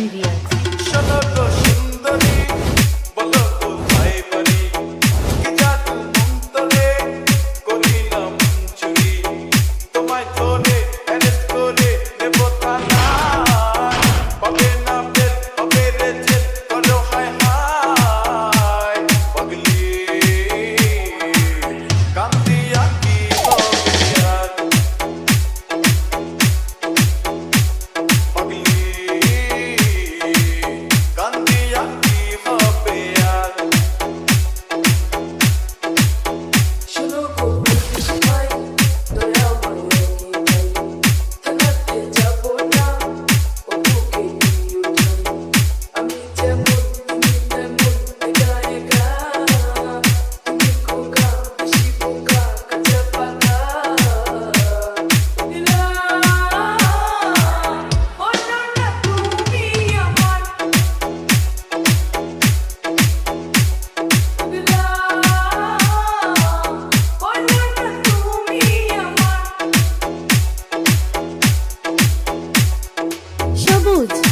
Biryani Saúde.